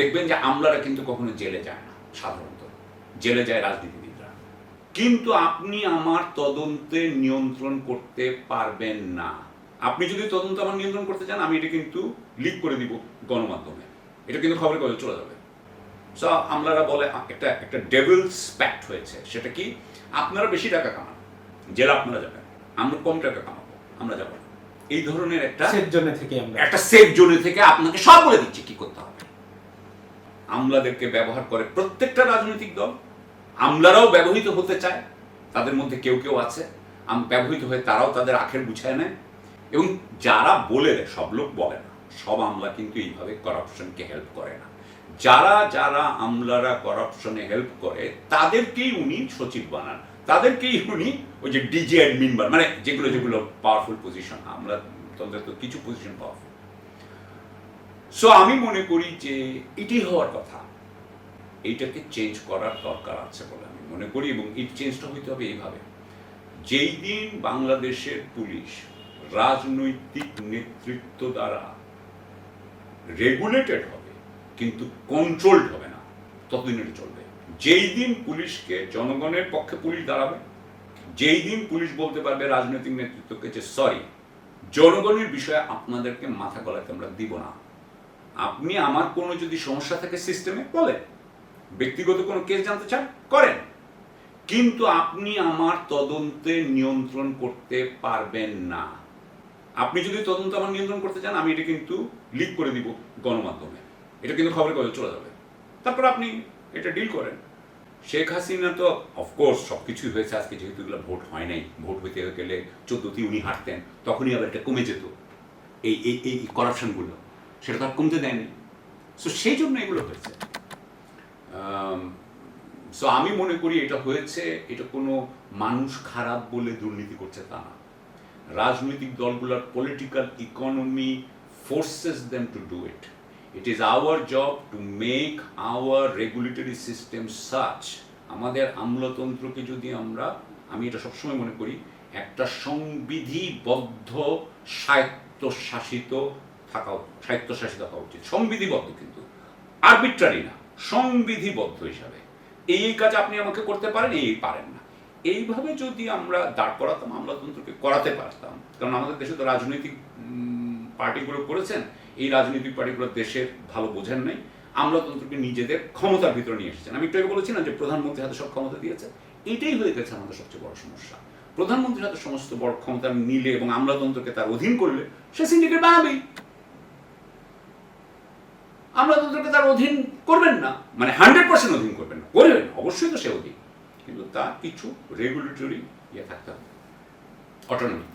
দেখবেন যে আমলারা কিন্তু কখনো জেলে যায় না সাধারণত। জেলে যায় রাজনীতিবিদরা। কিন্তু আপনি আমার তদন্তে নিয়ন্ত্রণ করতে পারবেন না। আপনি যদি তদন্ত আমার নিয়ন্ত্রণ করতে চান আমি এটা কিন্তু লিক করে দিব গণমাধ্যমে। এটা কিন্তু খবরের কাগজে চলে যাবে। সো আমলারা বলে একটা একটা ডেভিলস প্যাক্ট হয়েছে। সেটা কি? আপনারা বেশি টাকা কামান। জেলা আপনারা যাবেন। আমরা কম টাকা কামাবো। আমরা যাব এই ধরনের একটা সেফ জোনে থেকে আমরা। একটা সেফ জোনে থেকে আপনাকে সব বলে দিচ্ছে কি করতে আমলাদেরকে ব্যবহার করে প্রত্যেকটা রাজনৈতিক দল। আমলারাও ব্যবহৃত হতে চায়, তাদের মধ্যে কেউ কেউ আছে, আম ব্যবহৃত হয়ে তারাও তাদের আখের গুছায় নেয়। এবং যারা বলে দেয়, সব লোক বলে না, সব আমলা কিন্তু এইভাবে করাপশনকে হেল্প করে না। যারা যারা আমলারা করাপশনে হেল্প করে, তাদেরকেই উনি সচিব বানান। তাদেরকেই উনি ওই যে ডিজি অ্যাডমিন মানে যেগুলো যেগুলো পাওয়ারফুল পজিশন আমরা তন্ত্রে তো কিছু পজিশন পাওয়ারফুল সো আমি মনে করি যে এটাই হওয়ার কথা। এইটাকে চেঞ্জ করার দরকার আছে বলে আমি মনে করি এবং এই চেঞ্জটা হইতে হবে এইভাবে। যেই দিন বাংলাদেশের পুলিশ রাজনৈতিক নেতৃত্ব দ্বারা রেগুলেটেড হবে, কিন্তু কন্ট্রোলড হবে না, ততদিন এটা চলবে। যেই দিন পুলিশকে, জনগণের পক্ষে পুলিশ দাঁড়াবে, যেই দিন পুলিশ বলতে পারবে রাজনৈতিক নেতৃত্বকে যে সরি জনগণের বিষয়ে আপনাদেরকে মাথা গলাতে আমরা দিব না। আপনি আমার কোনো যদি সমস্যা থাকে সিস্টেমে বলেন। ব্যক্তিগত কোনো কেস জানতে চান, করেন। কিন্তু আপনি আমার তদন্তে নিয়ন্ত্রণ করতে পারবেন না। আপনি যদি তদন্ত আমার নিয়ন্ত্রণ করতে চান, আমি এটা কিন্তু লিক করে দিব গণমাধ্যমে। এটা কিন্তু খবরের কাগজে চলে যাবে। তারপর আপনি এটা ডিল করেন। শেখ হাসিনা তো অফকোর্স সব কিছুই হয়েছে। আজকে যেহেতু এগুলো ভোট হয় নাই, ভোট হইতে গেলে চোদ্দটি উনি হাঁটতেন তখনই আবার এটা কমে যেত। এই এই এই করাপশনগুলো সেটা তো আর কমতে দেয়নি। সো সেই জন্য এগুলো হয়েছে। সো আমি মনে করি এটা হয়েছে, এটা কোনো মানুষ খারাপ বলে দুর্নীতি করছে তা না। রাজনৈতিক দলগুলোর political economy forces them to do it it is our job to make our regulatory system such আমাদের আমলাতন্ত্রকে যদি আমরা, আমি এটা সবসময় মনে করি, একটা সংবিধিবদ্ধ, স্বায়ত্তশাসিত থাকা স্বায়ত্তশাসিত হওয়া উচিত। সংবিধিবদ্ধ কিন্তু। আরবিট্রারি না, সংবিধিবদ্ধ হিসাবে। এই কাজ আপনি আমাকে করতে পারেন, এই পারেন না। এইভাবে যদি আমরা দাঁড় করাতাম, আমলাতন্ত্রকে করাতে পারতাম, কারণ আমাদের দেশে তো রাজনৈতিক পার্টিগুলো করেছেন, এই রাজনৈতিক পার্টিগুলো দেশের ভালো বোঝেন নাই, আমলাতন্ত্রকে নিজেদের ক্ষমতার ভিতরে নিয়ে এসেছেন। আমি একটু আগে বলেছিলাম যে প্রধানমন্ত্রী হাতে সব ক্ষমতা দিয়েছে, এটাই হয়ে গেছে আমাদের সবচেয়ে বড় সমস্যা। প্রধানমন্ত্রীর হাতে সমস্ত বড় ক্ষমতা নিলে এবং আমলাতন্ত্রকে তার অধীন করলে, সে সিন্ডিকেট বানাবেই। আমলাতন্ত্রকে তার অধীন করবেন না। মানে হান্ড্রেড পার্সেন্ট অধীন করবেন না। করবেন অবশ্যই তো সে অধীন। কিন্তু তার কিছু রেগুলেটরি ইয়ে থাকতে হবে। অটোনমি